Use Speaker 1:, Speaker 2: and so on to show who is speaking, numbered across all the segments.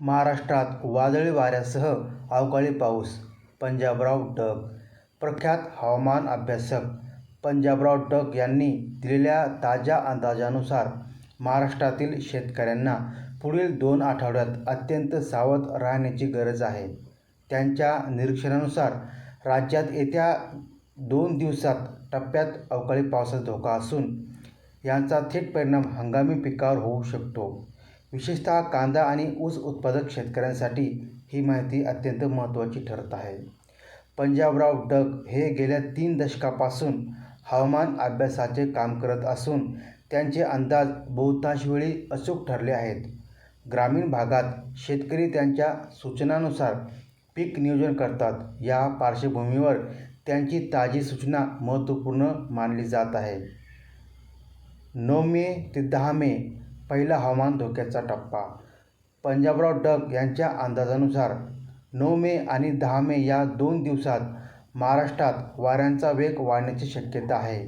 Speaker 1: महाराष्ट्रात वादळी वाऱ्यासह अवकाळी पाऊस. पंजाबराव डग. प्रख्यात हवामान अभ्यासक पंजाबराव डग यांनी दिलेल्या ताज्या अंदाजानुसार महाराष्ट्रातील शेतकऱ्यांना पुढील दोन आठवड्यात अत्यंत सावध राहण्याची गरज आहे. त्यांच्या निरीक्षणानुसार राज्यात येत्या दोन दिवसात टप्प्यात अवकाळी पावसाचा धोका असून याचा थेट परिणाम हंगामी पिकावर होऊ शकतो. विशेषतः कांदा आणि ऊस उत्पादक शेतकऱ्यांसाठी ही माहिती अत्यंत महत्त्वाची ठरत आहे. पंजाबराव डग हे गेल्या तीन दशकापासून हवामान अभ्यासाचे काम करत असून त्यांचे अंदाज बहुतांश वेळी अचूक ठरले आहेत. ग्रामीण भागात शेतकरी त्यांच्या सूचनानुसार पीक नियोजन करतात. या पार्श्वभूमीवर त्यांची ताजी सूचना महत्त्वपूर्ण मानली जात आहे. नऊ मे ते दहा मे पहिला हवामान धोक्याचा टप्पा. पंजाबराव डग यांच्या अंदाजानुसार नऊ मे आणि दहा मे या दोन दिवसात महाराष्ट्रात वाऱ्यांचा वेग वाढण्याची शक्यता आहे.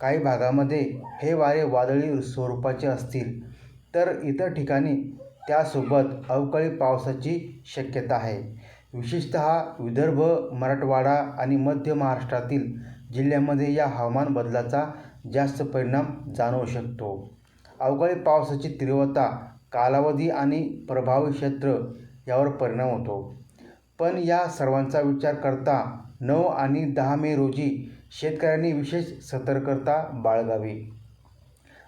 Speaker 1: काही भागामध्ये हे वारे वादळी स्वरूपाचे असतील तर इतर ठिकाणी त्यासोबत अवकाळी पावसाची शक्यता आहे. विशेषतः विदर्भ मराठवाडा आणि मध्य महाराष्ट्रातील जिल्ह्यांमध्ये या हवामान बदलाचा जास्त परिणाम जाणवू शकतो. अवकाळी पावसाची तीव्रता कालावधी आणि प्रभावी क्षेत्र यावर परिणाम होतो. पण या सर्वांचा विचार करता नऊ आणि दहा मे रोजी शेतकऱ्यांनी विशेष सतर्कता बाळगावी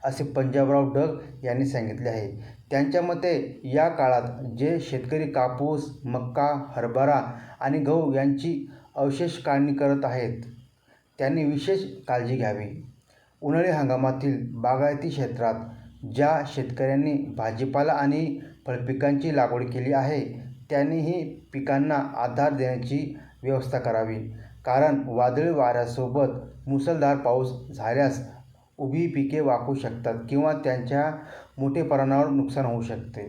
Speaker 1: असे पंजाबराव डग यांनी सांगितले आहे. त्यांच्या मते या काळात जे शेतकरी कापूस मक्का हरभरा आणि गहू यांची अवशेष काढणी करत आहेत त्यांनी विशेष काळजी घ्यावी. उन्हाळी हंगामातील बागायती क्षेत्रात ज्या शेतकऱ्यांनी भाजीपाला आणि फळपिकांची लागवड केली आहे त्यांनीही पिकांना आधार देण्याची व्यवस्था करावी. कारण वादळी वाऱ्यासोबत मुसळधार पाऊस झाल्यास उभी पिके वाकू शकतात किंवा त्यांच्या मोठे प्रमाणावर नुकसान होऊ शकते.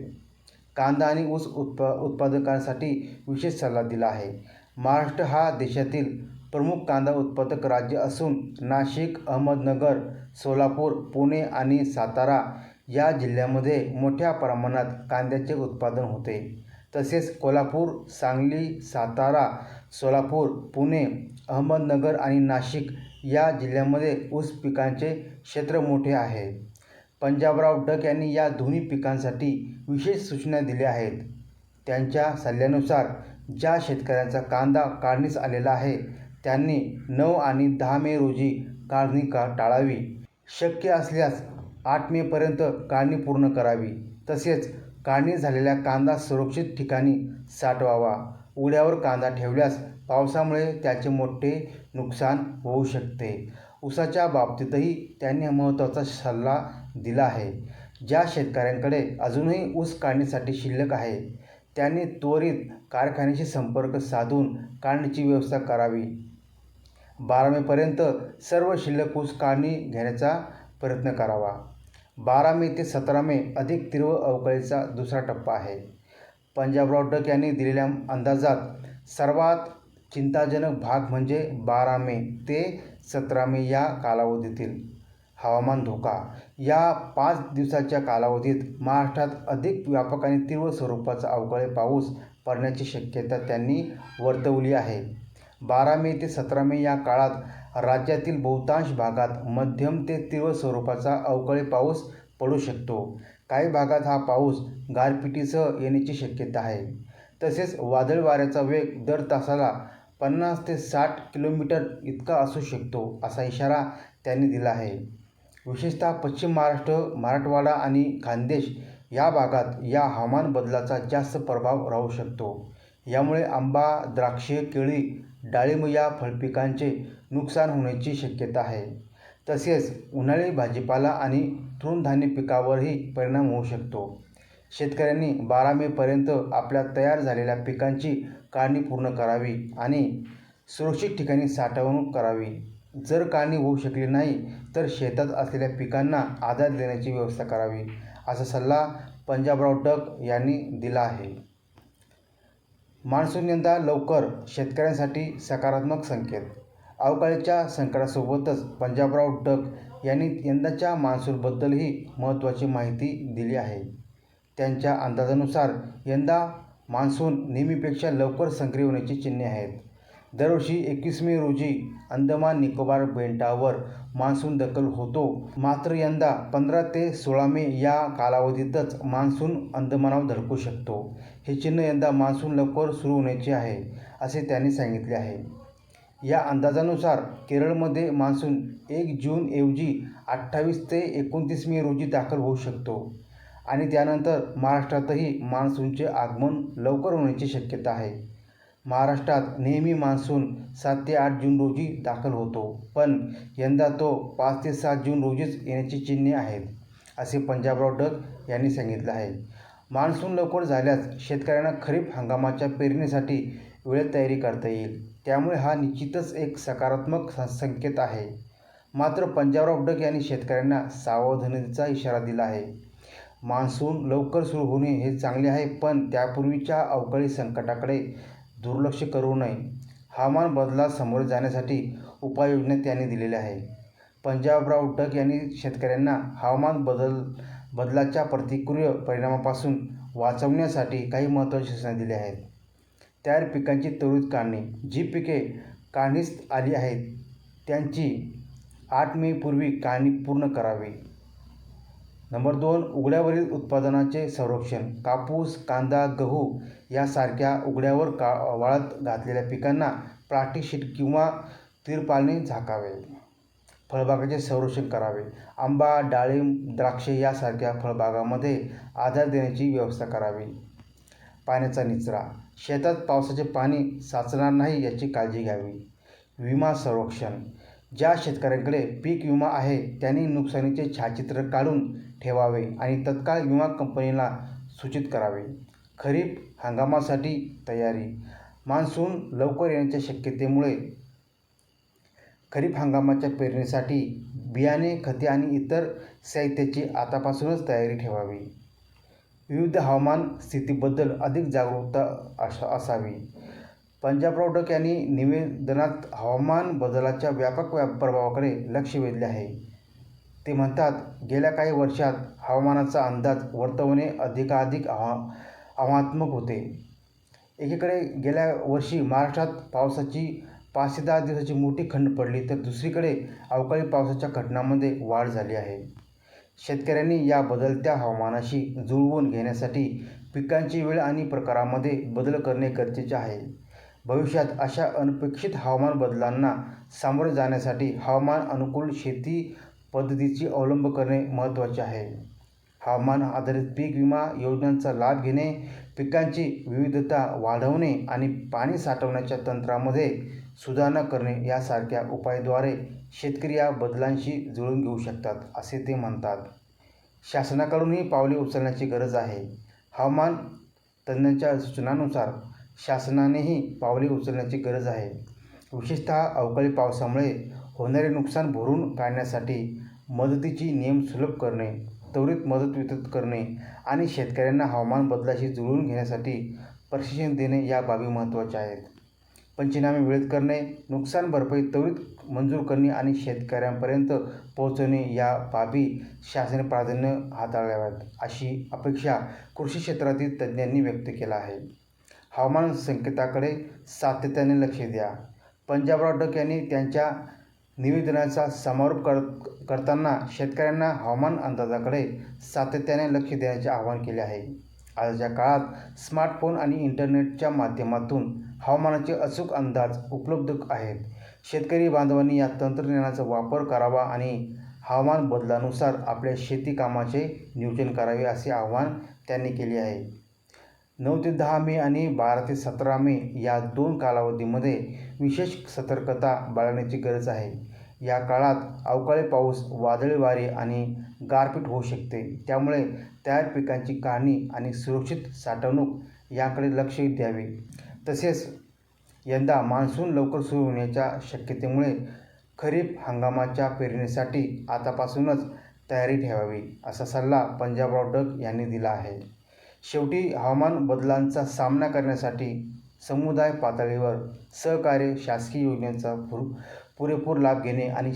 Speaker 1: कांदा आणि ऊस उत्प उत्पादकांसाठी विशेष सल्ला दिला आहे. महाराष्ट्र हा देशातील प्रमुख कांदा उत्पादक राज्य असून नाशिक अहमदनगर सोलापूर पुणे आणि सातारा या जिल्ह्यांमध्ये मोठ्या प्रमाणात कांद्याचे उत्पादन होते. तसेच कोल्हापूर सांगली सातारा सोलापूर पुणे अहमदनगर आणि नाशिक या जिल्ह्यांमध्ये ऊस पिकांचे क्षेत्र मोठे आहे. पंजाबराव डक यांनी या दोन्ही पिकांसाठी विशेष सूचना दिल्या आहेत. त्यांच्या सल्ल्यानुसार ज्या शेतकऱ्यांचा कांदा काढणीस आलेला आहे त्यांनी नऊ आणि दहा मे रोजी काढणी का टाळावी. शक्य असल्यास आठ मेपर्यंत काढणी पूर्ण करावी. तसेच काढणी झालेला कांदा सुरक्षित ठिकाणी साठवावा. उघड्यावर कांदा ठेवल्यास पावसामुळे त्याचे मोठे नुकसान होऊ शकते. ऊसाच्या बाबतीतही त्यांनी महत्त्वाचा सल्ला दिला आहे. ज्या शेतकऱ्यांकडे अजूनही ऊस काढणीसाठी शिल्लक आहे त्यांनी त्वरित कारखान्याशी संपर्क साधून काढणीची व्यवस्था करावी. बारा मेपर्यंत सर्व शिल्लक काढणी घेण्याचा प्रयत्न करावा. बारा मे ते सतरा मे अधिक तीव्र अवकाळीचा दुसरा टप्पा आहे. पंजाबराव डक यांनी दिलेल्या अंदाजात सर्वात चिंताजनक भाग म्हणजे बारा मे ते सतरा मे या कालावधीतील हवामान धोका. या पाच दिवसाच्या कालावधीत महाराष्ट्रात अधिक व्यापक आणि तीव्र स्वरूपाचा अवकाळी पाऊस पडण्याची शक्यता त्यांनी वर्तवली आहे. बारा मे ते सतरा मे या काळात राज्यातील बहुतांश भागात मध्यम ते तीव्र स्वरूपाचा अवकाळी पाऊस पडू शकतो. काही भागात हा पाऊस गारपिटीसह येण्याची शक्यता आहे. तसेच वादळ वाऱ्याचा वेग दर तासाला पन्नास ते साठ किलोमीटर इतका असू शकतो असा इशारा त्यांनी दिला आहे. विशेषतः पश्चिम महाराष्ट्र मराठवाडा आणि खानदेश या भागात या हवामान बदलाचा जास्त प्रभाव राहू शकतो. यामुळे आंबा द्राक्षे केळी डाळिंब या फळपिकांचे नुकसान होण्याची शक्यता आहे. तसेच उन्हाळी भाजीपाला आणि तृणधान्य पिकावरही परिणाम होऊ शकतो. शेतकऱ्यांनी बारा मेपर्यंत आपल्या तयार झालेल्या पिकांची काढणी पूर्ण करावी आणि सुरक्षित ठिकाणी साठवणूक करावी. जर काढणी होऊ शकली नाही तर शेतात असलेल्या पिकांना आधार देण्याची व्यवस्था करावी असा सल्ला पंजाबराव डक यांनी दिला आहे. मान्सून यंदा लवकर शेतकऱ्यांसाठी सकारात्मक संकेत. अवकाळीच्या संकटासोबतच पंजाबराव डक यांनी यंदाच्या मान्सूनबद्दलही महत्त्वाची माहिती दिली आहे. त्यांच्या अंदाजानुसार यंदा मान्सून नेहमीपेक्षा लवकर सक्रिय होण्याची चिन्हे आहेत. दरवर्षी एकवीस मे रोजी अंदमान निकोबार बेटावर मान्सून दखल होतो. मात्र यंदा पंधरा ते सोळा मे या कालावधीतच मान्सून अंदमानावर धडकू शकतो. हे चिन्ह यंदा मान्सून लवकर सुरू होण्याचे आहे असे त्यांनी सांगितले आहे. या अंदाजानुसार केरळमध्ये मान्सून एक जूनऐवजी अठ्ठावीस ते एकोणतीस मे रोजी दाखल होऊ शकतो आणि त्यानंतर महाराष्ट्रातही मान्सूनचे आगमन लवकर होण्याची शक्यता आहे. महाराष्ट्रात नेहमी मान्सून सात ते आठ जून रोजी दाखल होतो. पण यंदा तो पाच ते सात जून रोजीच येण्याची चिन्हे आहेत असे पंजाबराव डग यांनी सांगितलं आहे. मान्सून लवकर झाल्यास शेतकऱ्यांना खरीप हंगामाच्या पेरणीसाठी वेळेत तयारी करता येईल. त्यामुळे हा निश्चितच एक सकारात्मक संकेत आहे. मात्र पंजाबराव डग यांनी शेतकऱ्यांना सावधानतेचा इशारा दिला आहे. मान्सून लवकर सुरू होणे हे चांगले आहे पण त्यापूर्वीच्या अवकाळी संकटाकडे दुर्लक्ष करू नये. हवामान बदलास जाण्यासाठी उपाययोजना त्यांनी दिलेल्या आहे पंजाबराव डग यांनी शेतकऱ्यांना हवामान बदल बदलाच्या प्रतिकूल परिणामापासून वाचवण्यासाठी काही महत्त्वाच्या सूचना दिल्या आहेत. तयार पिकांची त्वरित काढणी. जी पिके काढणीस आली आहेत त्यांची आठ मेपूर्वी काढणी पूर्ण करावी. नंबर दोन उघड्यावरील उत्पादनाचे संरक्षण. कापूस कांदा गहू यासारख्या उघड्यावर का वाळत घातलेल्या पिकांना प्लास्टिक शीट किंवा तिरपालने झाकावे. फळबागाचे संरक्षण करावे. आंबा डाळिंब द्राक्षे यासारख्या फळबागामध्ये आधार देण्याची व्यवस्था करावी. पाण्याचा निचरा. शेतात पावसाचे पाणी साचणार नाही याची काळजी घ्यावी. विमा संरक्षण. ज्या शेतकऱ्यांकडे पीक विमा आहे त्यांनी नुकसानीचे छायाचित्र काढून ठेवावे आणि तत्काळ विमा कंपनीला सूचित करावे. खरीप हंगामासाठी तयारी. मान्सून लवकर येण्याच्या शक्यतेमुळे खरीप हंगामाच्या पेरणीसाठी बियाणे खते आणि इतर साहित्याची आतापासूनच तयारी ठेवावी. विविध हवामान स्थितीबद्दल अधिक जागरूकता अस असावी. पंजाबराव डक यांनी निवेदनात हवामान बदलाच्या व्यापक व्या प्रभावाकडे लक्ष वेधले आहे. ते म्हणतात गेल्या काही वर्षात हवामानाचा अंदाज वर्तवणे अधिकाधिक आव्हा आव्हानात्मक होते. एकीकडे गेल्या वर्षी महाराष्ट्रात पावसाची पाच ते दहा दिवसाची मोठी खंड पडली तर दुसरीकडे अवकाळी पावसाच्या घटनांमध्ये वाढ झाली आहे. शेतकऱ्यांनी या बदलत्या हवामानाशी जुळवून घेण्यासाठी पिकांची वेळ आणि प्रकारामध्ये बदल करणे गरजेचे आहे. भविष्यात अशा अनपेक्षित हवामान बदलांना सामोरे जाण्यासाठी हवामान अनुकूल शेती पद्धतीची अवलंब करणे महत्त्वाचे आहे. हवामान आधारित पीक विमा योजनांचा लाभ घेणे पिकांची विविधता वाढवणे आणि पाणी साठवण्याच्या तंत्रामध्ये सुधारणा करणे यासारख्या उपायाद्वारे शेतकरी या बदलांशी जुळून घेऊ शकतात असे ते म्हणतात. शासनाकडूनही पावले उचलण्याची गरज आहे. हवामान तज्ज्ञांच्या सूचनानुसार शासनानेही पावले उचलण्याची गरज आहे. विशेषतः अवकाळी पावसामुळे होणारे नुकसान भरून काढण्यासाठी मदतीची नियम सुलभ करणे त्वरित मदत वितरित करणे आणि शेतकऱ्यांना हवामान बदलाशी जुळवून घेण्यासाठी प्रशिक्षण देणे या बाबी महत्त्वाच्या आहेत. पंचनामे वेळेत करणे नुकसान भरपाई त्वरित मंजूर करणे आणि शेतकऱ्यांपर्यंत पोहोचवणे या बाबी शासन प्राधान्य हाताळाव्यात अशी अपेक्षा कृषी क्षेत्रातील तज्ज्ञांनी व्यक्त केला आहे. हवामान संकेताकडे सातत्याने लक्ष द्या. पंजाबराव डक यांनी त्यांच्या निवेदनाचा समारोप कर करताना शेतकऱ्यांना हवामान अंदाजाकडे सातत्याने लक्ष देण्याचे आवाहन केले आहे. आजच्या काळात स्मार्टफोन आणि इंटरनेटच्या माध्यमातून हवामानाचे अचूक अंदाज उपलब्ध आहेत. शेतकरी बांधवांनी या तंत्रज्ञानाचा वापर करावा आणि हवामान बदलानुसार आपल्या शेती कामाचे नियोजन करावे असे आवाहन त्यांनी केले आहे. नऊ ते दहा मे आणि बारा ते सतरा मे या दोन कालावधीमध्ये विशेष सतर्कता बाळगण्याची गरज आहे. या काळात अवकाळी पाऊस वादळी वारे आणि गारपीट होऊ शकते. त्यामुळे तयार पिकांची काढणी आणि सुरक्षित साठवणूक याकडे लक्ष द्यावे. तसेच यंदा मान्सून लवकर सुरू होण्याच्या शक्यतेमुळे खरीप हंगामाच्या पेरणीसाठी आतापासूनच तयारी ठेवावी असा सल्ला पंजाबराव डग यांनी दिला आहे. शेवटी हवामान बदलांचा सामना करण्यासाठी समुदाय पातळीवर सहकार्य शासकीय योजनेचा पुर पुरेपूर लाभ घेणे आणि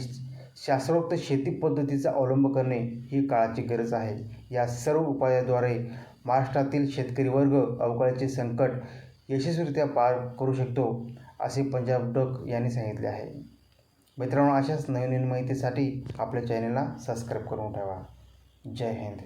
Speaker 1: शास्त्रोक्त शेती पद्धतीचा अवलंब करणे ही काळाची गरज आहे. या सर्व उपायाद्वारे महाराष्ट्रातील शेतकरी वर्ग अवकाळीचे संकट यशस्वीरित्या पार करू शकतो असे पंजाब डक यांनी सांगितले आहे. मित्रांनो अशाच नवीन नवीन माहितीसाठी आपल्या चॅनलला सबस्क्राईब करून ठेवा. जय हिंद.